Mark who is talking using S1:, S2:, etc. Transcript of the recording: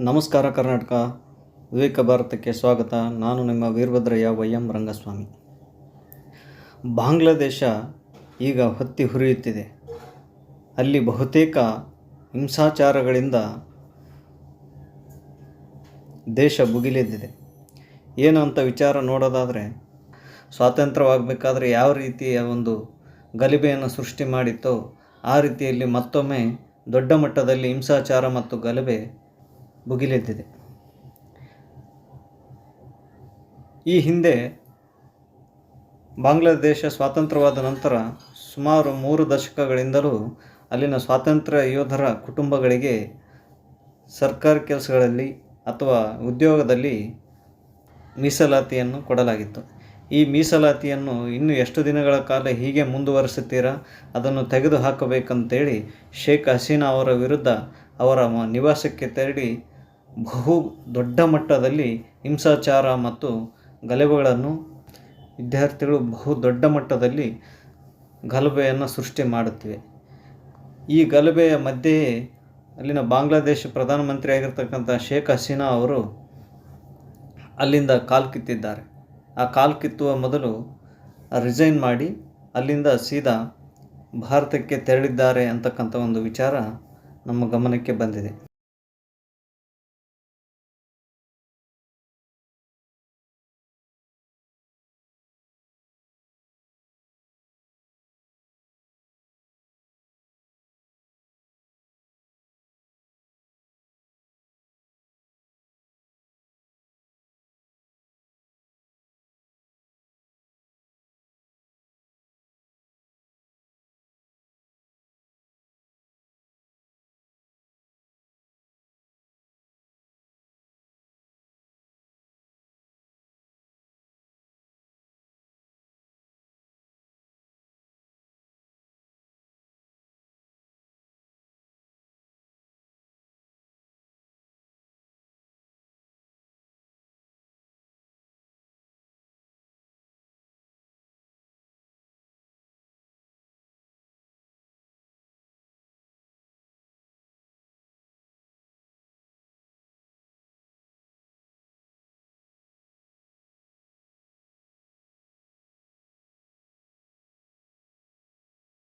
S1: ನಮಸ್ಕಾರ ಕರ್ನಾಟಕ. ವಿವೇಕ ಭಾರತಕ್ಕೆ ಸ್ವಾಗತ. ನಾನು ನಿಮ್ಮ ವೀರಭದ್ರಯ್ಯ ವೈ ಎಂ ರಂಗಸ್ವಾಮಿ. ಬಾಂಗ್ಲಾದೇಶ ಈಗ ಹೊತ್ತಿ ಹುರಿಯುತ್ತಿದೆ. ಅಲ್ಲಿ ಬಹುತೇಕ ಹಿಂಸಾಚಾರಗಳಿಂದ ದೇಶ ಭುಗಿಲೆದ್ದಿದೆ. ಏನು ಅಂತ ವಿಚಾರ ನೋಡೋದಾದರೆ, ಸ್ವಾತಂತ್ರ್ಯವಾಗಬೇಕಾದ್ರೆ ಯಾವ ರೀತಿಯ ಒಂದು ಗಲಭೆಯನ್ನು ಸೃಷ್ಟಿ ಮಾಡಿತ್ತೋ ಆ ರೀತಿಯಲ್ಲಿ ಮತ್ತೊಮ್ಮೆ ದೊಡ್ಡ ಮಟ್ಟದಲ್ಲಿ ಹಿಂಸಾಚಾರ ಮತ್ತು ಗಲಭೆ ಭುಗಿಲೆದ್ದಿದೆ. ಈ ಹಿಂದೆ ಬಾಂಗ್ಲಾದೇಶ ಸ್ವಾತಂತ್ರ್ಯವಾದ ನಂತರ ಸುಮಾರು ಮೂರು ದಶಕಗಳಿಂದಲೂ ಅಲ್ಲಿನ ಸ್ವಾತಂತ್ರ್ಯ ಯೋಧರ ಕುಟುಂಬಗಳಿಗೆ ಸರ್ಕಾರಿ ಕೆಲಸಗಳಲ್ಲಿ ಅಥವಾ ಉದ್ಯೋಗದಲ್ಲಿ ಮೀಸಲಾತಿಯನ್ನು ಕೊಡಲಾಗಿತ್ತು. ಈ ಮೀಸಲಾತಿಯನ್ನು ಇನ್ನು ಎಷ್ಟು ದಿನಗಳ ಕಾಲ ಹೀಗೆ ಮುಂದುವರಿಸುತ್ತೀರಾ? ಅದನ್ನು ತೆಗೆದುಹಾಕಬೇಕಂತೇಳಿ ಶೇಖ್ ಹಸೀನಾ ಅವರ ವಿರುದ್ಧ ಅವರ ನಿವಾಸಕ್ಕೆ ತೆರಳಿ ಬಹು ದೊಡ್ಡ ಮಟ್ಟದಲ್ಲಿ ಹಿಂಸಾಚಾರ ಮತ್ತು ಗಲಭೆಗಳನ್ನು ವಿದ್ಯಾರ್ಥಿಗಳು ಬಹು ದೊಡ್ಡ ಮಟ್ಟದಲ್ಲಿ ಗಲಭೆಯನ್ನು ಸೃಷ್ಟಿ ಮಾಡುತ್ತಿವೆ. ಈ ಗಲಭೆಯ ಮಧ್ಯೆಯೇ ಅಲ್ಲಿನ ಬಾಂಗ್ಲಾದೇಶ ಪ್ರಧಾನಮಂತ್ರಿ ಆಗಿರ್ತಕ್ಕಂಥ ಶೇಖ್ ಹಸೀನಾ ಅವರು ಅಲ್ಲಿಂದ ಕಾಲು ಕಿತ್ತಿದ್ದಾರೆ. ಆ ಕಾಲು ಕಿತ್ತುವ ಮೊದಲು ರಿಸೈನ್ ಮಾಡಿ ಅಲ್ಲಿಂದ ಸೀದಾ ಭಾರತಕ್ಕೆ ತೆರಳಿದ್ದಾರೆ ಅಂತಕ್ಕಂಥ ಒಂದು ವಿಚಾರ ನಮ್ಮ ಗಮನಕ್ಕೆ ಬಂದಿದೆ.